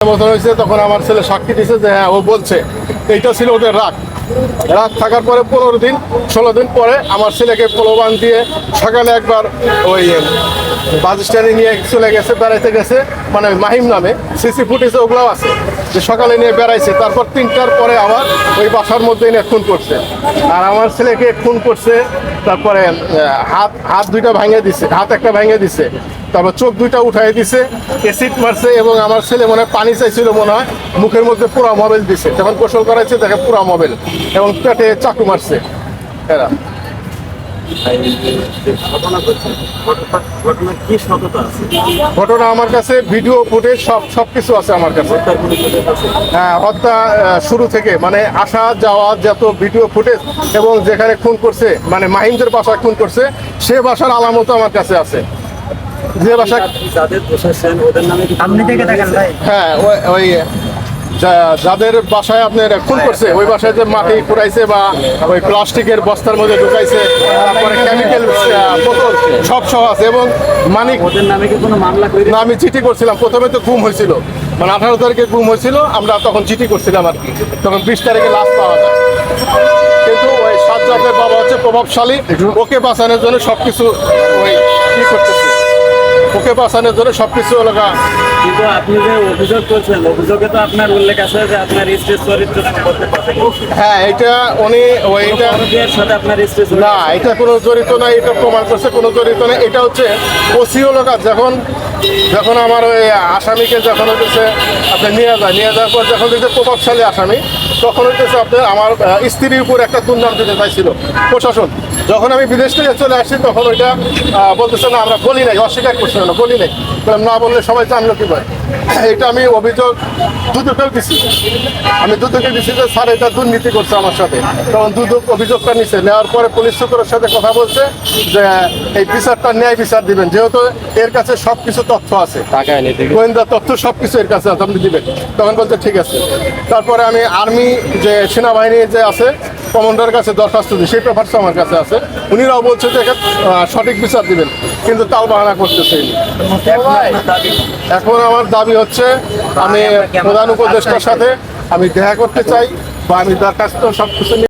তখন আমার ছেলে সাক্ষী দিছে যে হ্যাঁ ও বলছে, এইটা ছিল ওদের রাগ রাগ থাকার পরে পনেরো দিন, ষোলো দিন পরে আমার ছেলেকে প্রলোভন দিয়ে সকালে একবার ওই বাস স্ট্যান্ডে নিয়ে চলে গেছে, বেড়াইতে গেছে মানে মাহিম নামে। সিসি ফুটেজে ওগুলাও আছে। যে সকালে নিয়ে বেড়াইছে, তারপর তিনটার পরে আবার ওই বাসার মধ্যে এনে খুন করছে। আর আমার ছেলেকে খুন করছে, তারপরে হাত হাত দুইটা ভাঙে দিছে, হাত একটা ভাঙে দিছে। তারপর চোখ দুইটা উঠাই দিছে এসিড মারছে এবং আমার ছেলে মনে হয় পানি চাইছিল মনে হয়, মুখের মধ্যে পুরা মোবাইল দিছে। যখন গোসল করাইছে, দেখে পুরা মোবাইল এবং পেটে চাকু মারছে এরা। ঘটনা ঘটছে ঘটনা- ঘটনা কি সততা আছে ঘটনা আমার কাছে ভিডিও ফুটেজ সব সব কিছু আছে আমার কাছে। হ্যাঁ, হত্যা শুরু থেকে মানে আসা যাওয়া যত ভিডিও ফুটেজ এবং যেখানে খুন করছে মানে মাহিমদের বাসায় খুন করছে সে বাসার আলামতও আমার কাছে আছে। যে বাসা আপনি থেকে দেখেন ভাই। হ্যাঁ ওই- যাদের বাসায় আপনার খুন করছে ওই বাসায় যে মাটি কুড়াইছে বা ওই প্লাস্টিকের বস্তার মধ্যে ঢুকাইছে তারপরে কেমিক্যাল বোতল সব সহ আছে। এবং মানিক না আমি চিঠি করছিলাম। প্রথমে তো গুম হয়েছিল। মানে আঠারো তারিখে গুম হয়েছিল আমরা তখন চিঠি করছিলাম আর কি। তখন বিশ তারিখে লাশ পাওয়া যায়। কিন্তু ওই সাজ্জাদের বাবা হচ্ছে প্রভাবশালী। ওকে বাঁচানোর জন্য সব কিছু ওই কি করতেছে। ওকে বাঁচানোর জন্য সবকিছু এলাকা কিন্তু আপনি যে অভিযোগ করছেন অভিযোগে তো আপনার উল্লেখ আছে যে আপনার স্ত্রীর চরিত্র সম্পর্কে কথা হ্যাঁ এটা উনি ওইটা সাথে আপনার স্ত্রী না এটা কোনো জড়িত না এটা প্রমাণ করছে কোনো জড়িত না এটা হচ্ছে ওসি লোক যখন যখন আমার ওই আসামিকে যখন হচ্ছে আপনি নিয়ে যায় নিয়ে যাওয়ার পর যখন হচ্ছে প্রভাবশালী আসামি তখন হচ্ছে আপনার আমার স্ত্রীর উপর একটা দুর্নাম দিতে চাইছিল প্রশাসন। যখন আমি বিদেশ থেকে চলে আসছি তখন ওইটা বলতেছে না আমরা বলি নাই অস্বীকার করছি না বলি নাই। বললাম, না বললে সবাই জানলো কি ভাই এটা আমি অভিযোগ দুদকেও দিছি আমি দুদকে দিছি যে স্যার এটা দুর্নীতি করছে আমার সাথে। তখন দুদক অভিযোগটা নিছে। নেওয়ার পরে পুলিশ সুপারের সাথে কথা বলছে যে এই বিচারটা ন্যায় বিচার দিবেন যেহেতু এর কাছে সব কিছু তথ্য আছে। গোয়েন্দা তথ্য সব কিছু এর কাছে আছে আপনি দিবেন। তখন বলছে ঠিক আছে। তারপরে আমি আর্মি যে সেনাবাহিনী যে আছে কমান্ডারের কাছে দরখাস্ত দিই সেই পেপারটা আমার কাছে আছে। উনিরাও বলছে যে সঠিক বিচার দিবেন কিন্তু তাও বাহানা করতেছে এখন আমার দাবি হচ্ছে আমি প্রধান উপদেষ্টার সাথে আমি দেখা করতে চাই বা আমি দরখাস্ত সব কিছু